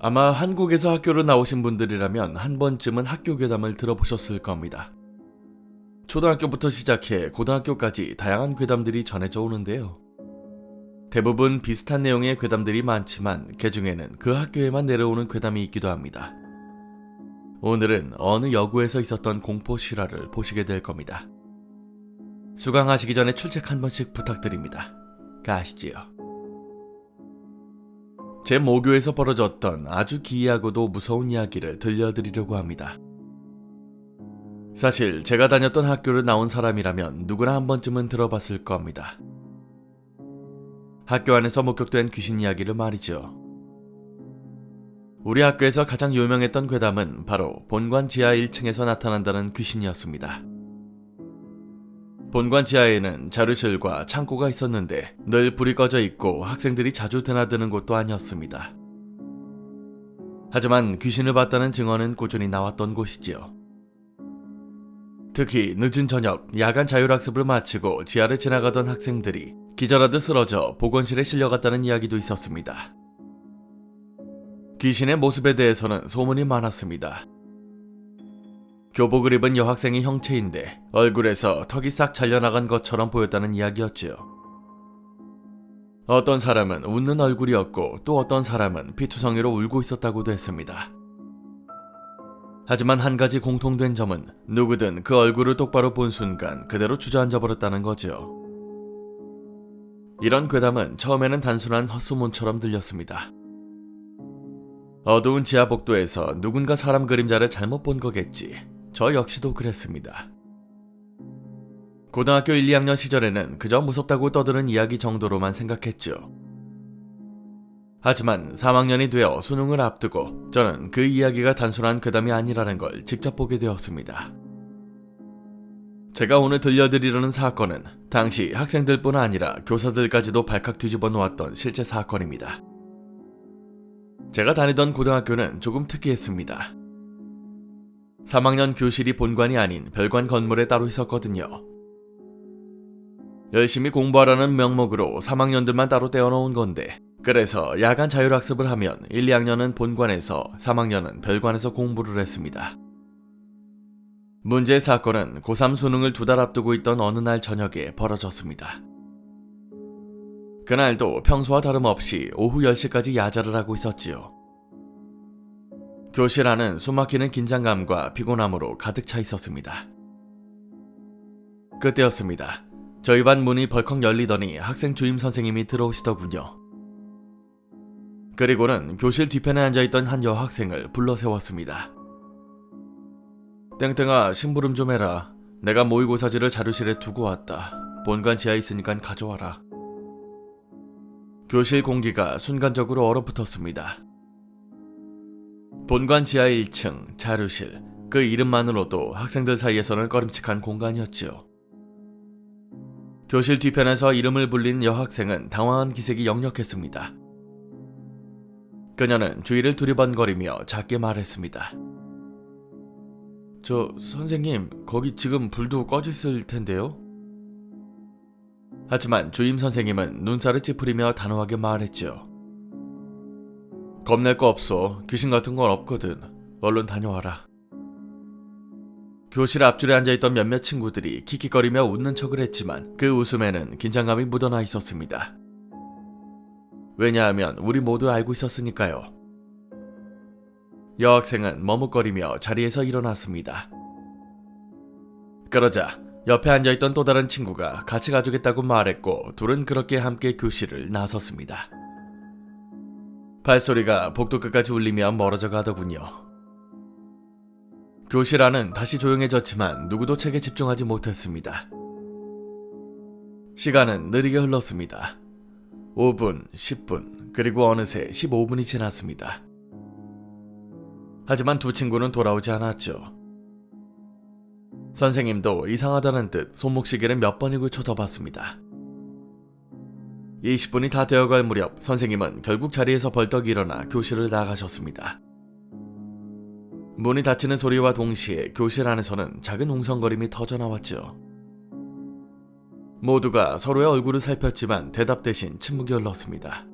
아마 한국에서 학교로 나오신 분들이라면 한 번쯤은 학교 괴담을 들어보셨을 겁니다. 초등학교부터 시작해 고등학교까지 다양한 괴담들이 전해져 오는데요. 대부분 비슷한 내용의 괴담들이 많지만 그 중에는 그 학교에만 내려오는 괴담이 있기도 합니다. 오늘은 어느 여고에서 있었던 공포 실화를 보시게 될 겁니다. 수강하시기 전에 출첵 한 번씩 부탁드립니다. 가시지요. 제 모교에서 벌어졌던 아주 기이하고도 무서운 이야기를 들려드리려고 합니다. 사실 제가 다녔던 학교를 나온 사람이라면 누구나 한 번쯤은 들어봤을 겁니다. 학교 안에서 목격된 귀신 이야기를 말이죠. 우리 학교에서 가장 유명했던 괴담은 바로 본관 지하 1층에서 나타난다는 귀신이었습니다. 본관 지하에는 자료실과 창고가 있었는데 늘 불이 꺼져 있고 학생들이 자주 드나드는 곳도 아니었습니다. 하지만 귀신을 봤다는 증언은 꾸준히 나왔던 곳이지요. 특히 늦은 저녁 야간 자율학습을 마치고 지하를 지나가던 학생들이 기절하듯 쓰러져 보건실에 실려갔다는 이야기도 있었습니다. 귀신의 모습에 대해서는 소문이 많았습니다. 교복을 입은 여학생의 형체인데 얼굴에서 턱이 싹 잘려나간 것처럼 보였다는 이야기였지요. 어떤 사람은 웃는 얼굴이었고 또 어떤 사람은 피투성이로 울고 있었다고도 했습니다. 하지만 한 가지 공통된 점은 누구든 그 얼굴을 똑바로 본 순간 그대로 주저앉아 버렸다는 거죠. 이런 괴담은 처음에는 단순한 헛소문처럼 들렸습니다. 어두운 지하 복도에서 누군가 사람 그림자를 잘못 본 거겠지. 저 역시도 그랬습니다. 고등학교 1, 2학년 시절에는 그저 무섭다고 떠드는 이야기 정도로만 생각했죠. 하지만 3학년이 되어 수능을 앞두고 저는 그 이야기가 단순한 괴담이 아니라는 걸 직접 보게 되었습니다. 제가 오늘 들려드리려는 사건은 당시 학생들뿐 아니라 교사들까지도 발칵 뒤집어 놓았던 실제 사건입니다. 제가 다니던 고등학교는 조금 특이했습니다. 3학년 교실이 본관이 아닌 별관 건물에 따로 있었거든요. 열심히 공부하라는 명목으로 3학년들만 따로 떼어놓은 건데, 그래서 야간 자율학습을 하면 1, 2학년은 본관에서, 3학년은 별관에서 공부를 했습니다. 문제의 사건은 고3 수능을 두 달 앞두고 있던 어느 날 저녁에 벌어졌습니다. 그날도 평소와 다름없이 오후 10시까지 야자를 하고 있었지요. 교실 안은 숨막히는 긴장감과 피곤함으로 가득 차 있었습니다. 그때였습니다. 저희 반 문이 벌컥 열리더니 학생 주임 선생님이 들어오시더군요. 그리고는 교실 뒤편에 앉아있던 한 여학생을 불러 세웠습니다. 땡땡아, 심부름 좀 해라. 내가 모의고사지를 자료실에 두고 왔다. 본관 지하에 있으니까 가져와라. 교실 공기가 순간적으로 얼어붙었습니다. 본관 지하 1층 자료실 그 이름만으로도 학생들 사이에서는 꺼림칙한 공간이었지요. 교실 뒤편에서 이름을 불린 여학생은 당황한 기색이 역력했습니다. 그녀는 주위를 두리번거리며 작게 말했습니다. 저 선생님 거기 지금 불도 꺼져 있을 텐데요. 하지만 주임 선생님은 눈살을 찌푸리며 단호하게 말했죠. 겁낼 거 없어. 귀신 같은 건 없거든. 얼른 다녀와라. 교실 앞줄에 앉아있던 몇몇 친구들이 킥킥거리며 웃는 척을 했지만 그 웃음에는 긴장감이 묻어나 있었습니다. 왜냐하면 우리 모두 알고 있었으니까요. 여학생은 머뭇거리며 자리에서 일어났습니다. 그러자 옆에 앉아있던 또 다른 친구가 같이 가주겠다고 말했고 둘은 그렇게 함께 교실을 나섰습니다. 발소리가 복도 끝까지 울리며 멀어져 가더군요. 교실 안은 다시 조용해졌지만 누구도 책에 집중하지 못했습니다. 시간은 느리게 흘렀습니다. 5분, 10분, 그리고 어느새 15분이 지났습니다. 하지만 두 친구는 돌아오지 않았죠. 선생님도 이상하다는 듯 손목시계를 몇 번이고 쳐다봤습니다. 20분이 다 되어갈 무렵 선생님은 결국 자리에서 벌떡 일어나 교실을 나가셨습니다. 문이 닫히는 소리와 동시에 교실 안에서는 작은 웅성거림이 터져나왔죠. 모두가 서로의 얼굴을 살폈지만 대답 대신 침묵이 흘렀습니다.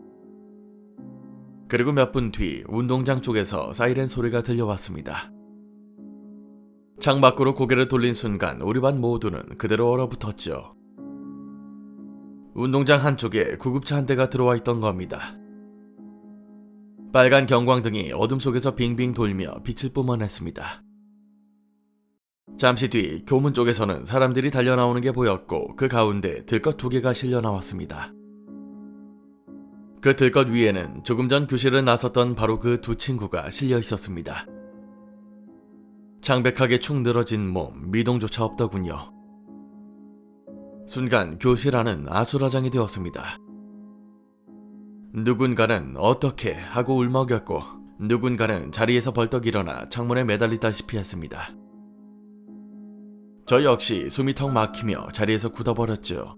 그리고 몇 분 뒤 운동장 쪽에서 사이렌 소리가 들려왔습니다. 창 밖으로 고개를 돌린 순간 우리 반 모두는 그대로 얼어붙었죠. 운동장 한쪽에 구급차 한 대가 들어와 있던 겁니다. 빨간 경광등이 어둠 속에서 빙빙 돌며 빛을 뿜어냈습니다. 잠시 뒤 교문 쪽에서는 사람들이 달려나오는 게 보였고 그 가운데 들것 두 개가 실려 나왔습니다. 그 들것 위에는 조금 전 교실을 나섰던 바로 그 두 친구가 실려 있었습니다. 창백하게 축 늘어진 몸, 미동조차 없더군요. 순간 교실 안은 아수라장이 되었습니다. 누군가는 어떻게 하고 울먹였고 누군가는 자리에서 벌떡 일어나 창문에 매달리다시피 했습니다. 저 역시 숨이 턱 막히며 자리에서 굳어버렸죠.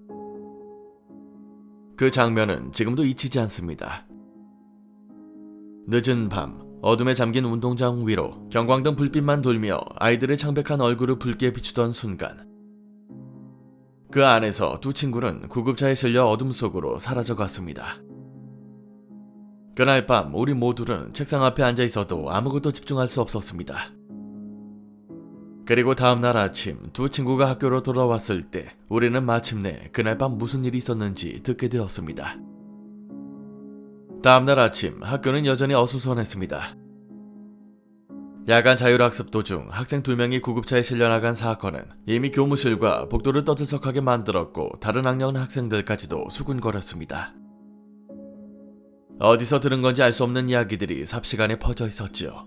그 장면은 지금도 잊히지 않습니다. 늦은 밤 어둠에 잠긴 운동장 위로 경광등 불빛만 돌며 아이들의 창백한 얼굴을 붉게 비추던 순간 그 안에서 두 친구는 구급차에 실려 어둠 속으로 사라져 갔습니다. 그날 밤 우리 모두는 책상 앞에 앉아 있어도 아무것도 집중할 수 없었습니다. 그리고 다음날 아침 두 친구가 학교로 돌아왔을 때 우리는 마침내 그날 밤 무슨 일이 있었는지 듣게 되었습니다. 다음날 아침 학교는 여전히 어수선했습니다. 야간 자율학습 도중 학생 두 명이 구급차에 실려나간 사건은 이미 교무실과 복도를 떠들썩하게 만들었고 다른 학년 학생들까지도 수군거렸습니다. 어디서 들은 건지 알 수 없는 이야기들이 삽시간에 퍼져 있었죠.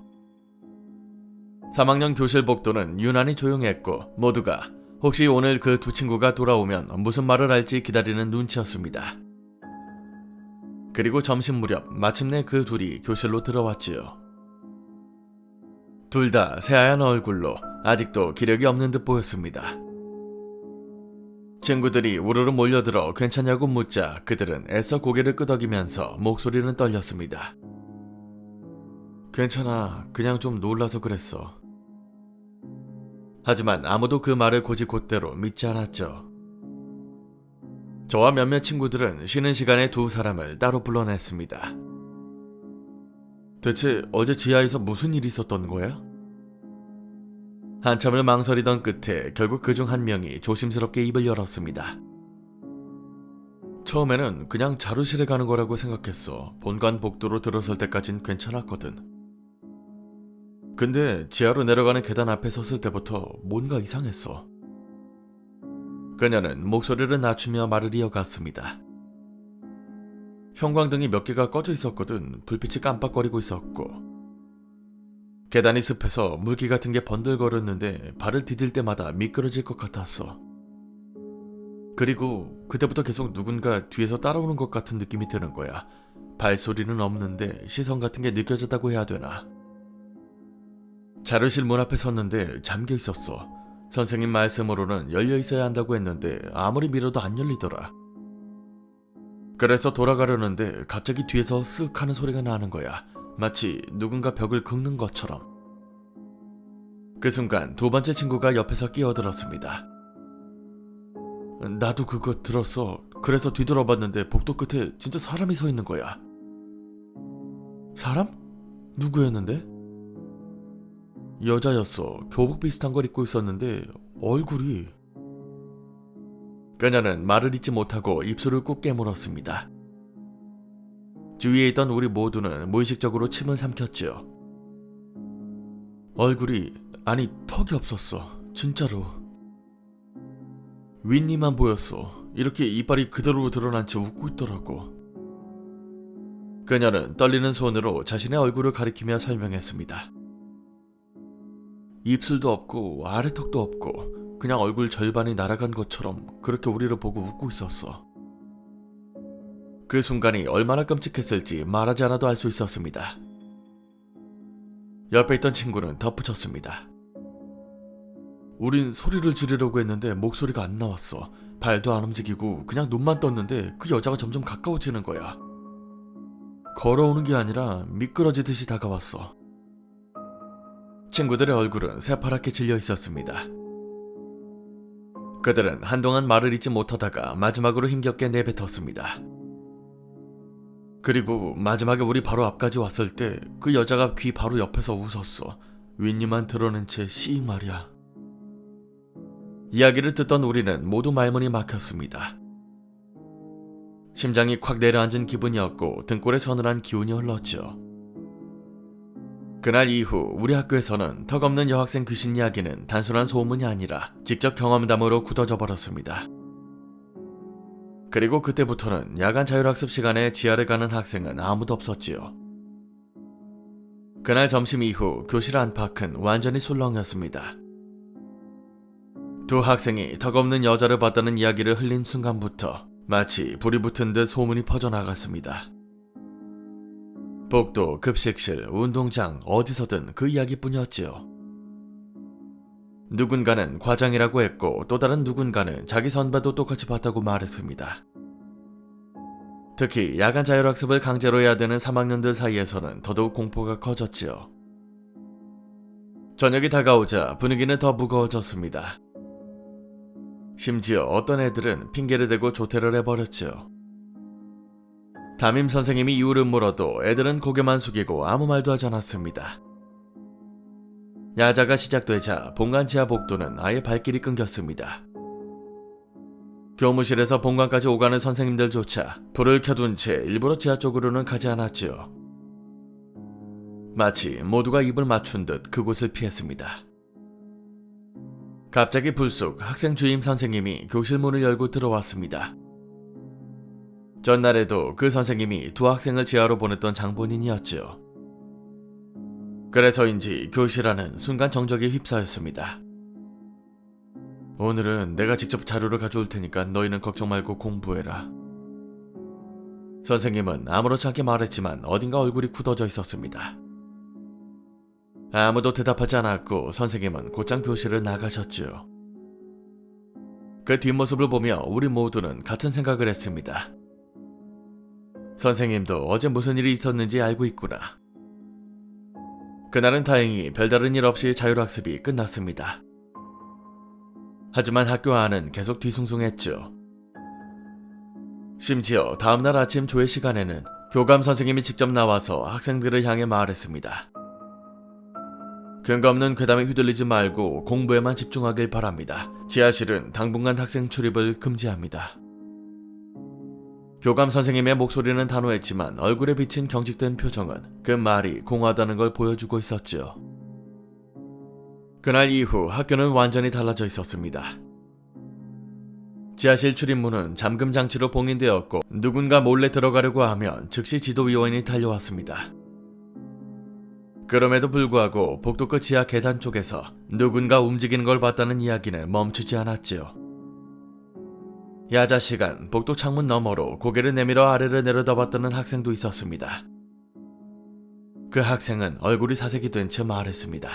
3학년 교실 복도는 유난히 조용했고 모두가 혹시 오늘 그 두 친구가 돌아오면 무슨 말을 할지 기다리는 눈치였습니다. 그리고 점심 무렵 마침내 그 둘이 교실로 들어왔지요. 둘 다 새하얀 얼굴로 아직도 기력이 없는 듯 보였습니다. 친구들이 우르르 몰려들어 괜찮냐고 묻자 그들은 애써 고개를 끄덕이면서 목소리는 떨렸습니다. 괜찮아. 그냥 좀 놀라서 그랬어. 하지만 아무도 그 말을 고지 곧대로 믿지 않았죠. 저와 몇몇 친구들은 쉬는 시간에 두 사람을 따로 불러냈습니다. 대체 어제 지하에서 무슨 일이 있었던 거야? 한참을 망설이던 끝에 결국 그 중 한 명이 조심스럽게 입을 열었습니다. 처음에는 그냥 자료실에 가는 거라고 생각했어. 본관 복도로 들어설 때까진 괜찮았거든. 근데 지하로 내려가는 계단 앞에 섰을 때부터 뭔가 이상했어. 그녀는 목소리를 낮추며 말을 이어갔습니다. 형광등이 몇 개가 꺼져 있었거든. 불빛이 깜빡거리고 있었고. 계단이 습해서 물기 같은 게 번들거렸는데 발을 디딜 때마다 미끄러질 것 같았어. 그리고 그때부터 계속 누군가 뒤에서 따라오는 것 같은 느낌이 드는 거야. 발소리는 없는데 시선 같은 게 느껴졌다고 해야 되나. 자료실 문 앞에 섰는데 잠겨 있었어. 선생님 말씀으로는 열려 있어야 한다고 했는데 아무리 밀어도 안 열리더라. 그래서 돌아가려는데 갑자기 뒤에서 쓱 하는 소리가 나는 거야. 마치 누군가 벽을 긁는 것처럼. 그 순간 두 번째 친구가 옆에서 끼어들었습니다. 나도 그거 들었어. 그래서 뒤돌아봤는데 복도 끝에 진짜 사람이 서 있는 거야. 사람? 누구였는데? 여자였어. 교복 비슷한 걸 입고 있었는데 얼굴이 그녀는 말을 잇지 못하고 입술을 꾹 깨물었습니다. 주위에 있던 우리 모두는 무의식적으로 침을 삼켰지요. 얼굴이 아니 턱이 없었어. 진짜로. 윗니만 보였어. 이렇게 이빨이 그대로 드러난 채 웃고 있더라고. 그녀는 떨리는 손으로 자신의 얼굴을 가리키며 설명했습니다. 입술도 없고 아래턱도 없고 그냥 얼굴 절반이 날아간 것처럼 그렇게 우리를 보고 웃고 있었어. 그 순간이 얼마나 끔찍했을지 말하지 않아도 알 수 있었습니다. 옆에 있던 친구는 덧붙였습니다. 우린 소리를 지르려고 했는데 목소리가 안 나왔어. 발도 안 움직이고 그냥 눈만 떴는데 그 여자가 점점 가까워지는 거야. 걸어오는 게 아니라 미끄러지듯이 다가왔어. 친구들의 얼굴은 새파랗게 질려 있었습니다. 그들은 한동안 말을 잇지 못하다가 마지막으로 힘겹게 내뱉었습니다. 그리고 마지막에 우리 바로 앞까지 왔을 때 그 여자가 귀 바로 옆에서 웃었어. 윗니만 드러낸 채 씨 말이야. 이야기를 듣던 우리는 모두 말문이 막혔습니다. 심장이 콱 내려앉은 기분이었고 등골에 서늘한 기운이 흘렀죠. 그날 이후 우리 학교에서는 턱없는 여학생 귀신 이야기는 단순한 소문이 아니라 직접 경험담으로 굳어져 버렸습니다. 그리고 그때부터는 야간 자율학습 시간에 지하를 가는 학생은 아무도 없었지요. 그날 점심 이후 교실 안팎은 완전히 술렁이었습니다. 두 학생이 턱없는 여자를 봤다는 이야기를 흘린 순간부터 마치 불이 붙은 듯 소문이 퍼져나갔습니다. 복도, 급식실, 운동장, 어디서든 그 이야기뿐이었지요. 누군가는 과장이라고 했고 또 다른 누군가는 자기 선배도 똑같이 봤다고 말했습니다. 특히 야간 자율학습을 강제로 해야 되는 3학년들 사이에서는 더더욱 공포가 커졌지요. 저녁이 다가오자 분위기는 더 무거워졌습니다. 심지어 어떤 애들은 핑계를 대고 조퇴를 해버렸죠. 담임 선생님이 이유를 물어도 애들은 고개만 숙이고 아무 말도 하지 않았습니다. 야자가 시작되자 본관 지하 복도는 아예 발길이 끊겼습니다. 교무실에서 본관까지 오가는 선생님들조차 불을 켜둔 채 일부러 지하 쪽으로는 가지 않았지요. 마치 모두가 입을 맞춘 듯 그곳을 피했습니다. 갑자기 불쑥 학생 주임 선생님이 교실 문을 열고 들어왔습니다. 전날에도 그 선생님이 두 학생을 지하로 보냈던 장본인이었죠. 그래서인지 교실 안은 순간 정적이 휩싸였습니다. 오늘은 내가 직접 자료를 가져올 테니까 너희는 걱정 말고 공부해라. 선생님은 아무렇지 않게 말했지만 어딘가 얼굴이 굳어져 있었습니다. 아무도 대답하지 않았고 선생님은 곧장 교실을 나가셨죠. 그 뒷모습을 보며 우리 모두는 같은 생각을 했습니다. 선생님도 어제 무슨 일이 있었는지 알고 있구나. 그날은 다행히 별다른 일 없이 자율학습이 끝났습니다. 하지만 학교 안은 계속 뒤숭숭했죠. 심지어 다음날 아침 조회 시간에는 교감 선생님이 직접 나와서 학생들을 향해 말했습니다. 근거 없는 괴담에 휘둘리지 말고 공부에만 집중하길 바랍니다. 지하실은 당분간 학생 출입을 금지합니다. 교감 선생님의 목소리는 단호했지만 얼굴에 비친 경직된 표정은 그 말이 공허하다는 걸 보여주고 있었죠. 그날 이후 학교는 완전히 달라져 있었습니다. 지하실 출입문은 잠금 장치로 봉인되었고 누군가 몰래 들어가려고 하면 즉시 지도위원이 달려왔습니다. 그럼에도 불구하고 복도 끝 지하 계단 쪽에서 누군가 움직이는 걸 봤다는 이야기는 멈추지 않았지요. 야자 시간 복도 창문 너머로 고개를 내밀어 아래를 내려다봤다는 학생도 있었습니다. 그 학생은 얼굴이 사색이 된 채 말했습니다.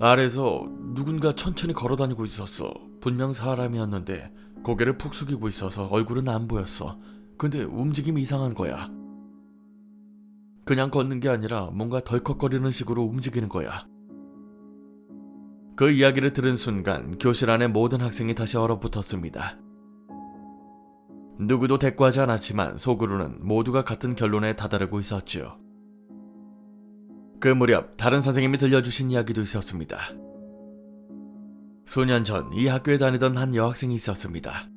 아래에서 누군가 천천히 걸어다니고 있었어. 분명 사람이었는데 고개를 푹 숙이고 있어서 얼굴은 안 보였어. 근데 움직임이 이상한 거야. 그냥 걷는 게 아니라 뭔가 덜컥거리는 식으로 움직이는 거야. 그 이야기를 들은 순간 교실 안의 모든 학생이 다시 얼어붙었습니다. 누구도 대꾸하지 않았지만 속으로는 모두가 같은 결론에 다다르고 있었지요. 그 무렵 다른 선생님이 들려주신 이야기도 있었습니다. 수년 전 이 학교에 다니던 한 여학생이 있었습니다.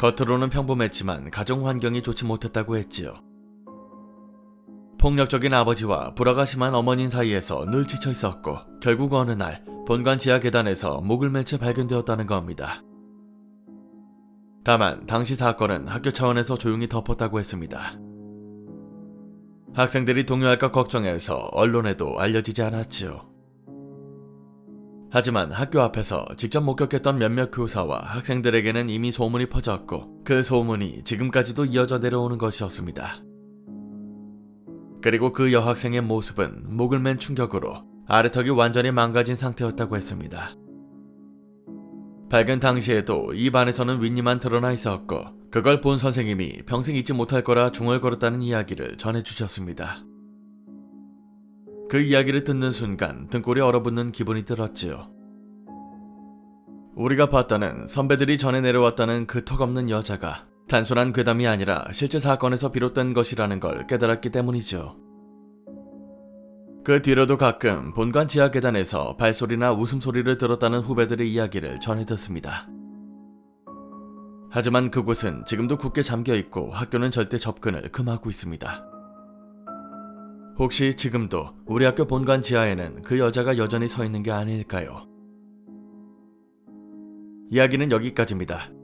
겉으로는 평범했지만 가정 환경이 좋지 못했다고 했지요. 폭력적인 아버지와 불화가 심한 어머님 사이에서 늘 지쳐 있었고 결국 어느 날 본관 지하 계단에서 목을 맬채 발견되었다는 겁니다. 다만 당시 사건은 학교 차원에서 조용히 덮었다고 했습니다. 학생들이 동요할까 걱정해서 언론에도 알려지지 않았지요. 하지만 학교 앞에서 직접 목격했던 몇몇 교사와 학생들에게는 이미 소문이 퍼졌고 그 소문이 지금까지도 이어져 내려오는 것이었습니다. 그리고 그 여학생의 모습은 목을 맨 충격으로 아래턱이 완전히 망가진 상태였다고 했습니다. 발견 당시에도 입 안에서는 윗니만 드러나 있었고 그걸 본 선생님이 평생 잊지 못할 거라 중얼거렸다는 이야기를 전해주셨습니다. 그 이야기를 듣는 순간 등골이 얼어붙는 기분이 들었지요. 우리가 봤다는 선배들이 전해 내려왔다는 그 턱없는 여자가 단순한 괴담이 아니라 실제 사건에서 비롯된 것이라는 걸 깨달았기 때문이죠. 그 뒤로도 가끔 본관 지하 계단에서 발소리나 웃음소리를 들었다는 후배들의 이야기를 전해 듣습니다. 하지만 그곳은 지금도 굳게 잠겨 있고 학교는 절대 접근을 금하고 있습니다. 혹시 지금도 우리 학교 본관 지하에는 그 여자가 여전히 서 있는 게 아닐까요? 이야기는 여기까지입니다.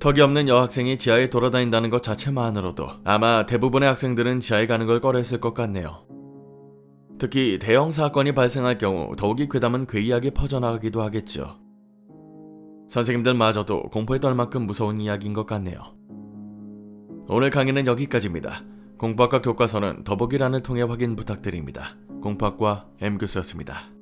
턱이 없는 여학생이 지하에 돌아다닌다는 것 자체만으로도 아마 대부분의 학생들은 지하에 가는 걸 꺼려했을 것 같네요. 특히 대형 사건이 발생할 경우 더욱이 괴담은 괴이하게 퍼져나가기도 하겠죠. 선생님들마저도 공포에 떨 만큼 무서운 이야기인 것 같네요. 오늘 강의는 여기까지입니다. 공부학과 교과서는 더보기란을 통해 확인 부탁드립니다. 공부학과 M 교수였습니다.